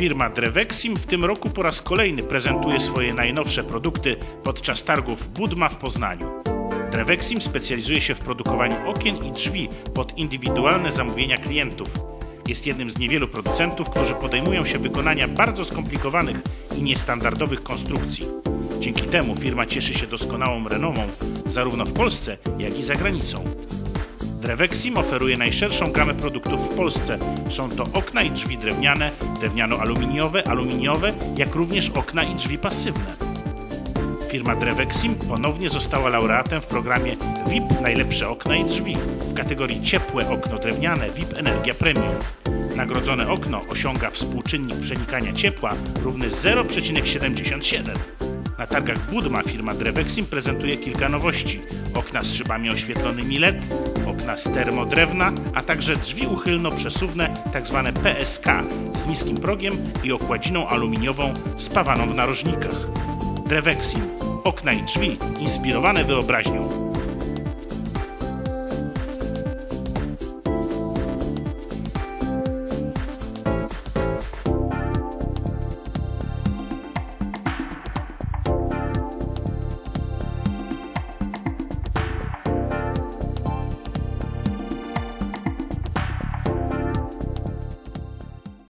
Firma Drewexim w tym roku po raz kolejny prezentuje swoje najnowsze produkty podczas targów Budma w Poznaniu. Drewexim specjalizuje się w produkowaniu okien i drzwi pod indywidualne zamówienia klientów. Jest jednym z niewielu producentów, którzy podejmują się wykonania bardzo skomplikowanych i niestandardowych konstrukcji. Dzięki temu firma cieszy się doskonałą renomą zarówno w Polsce, jak i za granicą. Drewexim oferuje najszerszą gamę produktów w Polsce. Są to okna i drzwi drewniane, drewniano-aluminiowe, aluminiowe, jak również okna i drzwi pasywne. Firma Drewexim ponownie została laureatem w programie VIP Najlepsze okna i drzwi w kategorii Ciepłe okno drewniane VIP Energia Premium. Nagrodzone okno osiąga współczynnik przenikania ciepła równy 0,77. Na targach Budma firma Drewexim prezentuje kilka nowości. Okna z szybami oświetlonymi LED, okna z termodrewna, a także drzwi uchylno-przesuwne tzw. PSK z niskim progiem i okładziną aluminiową spawaną w narożnikach. Drewexim. Okna i drzwi inspirowane wyobraźnią.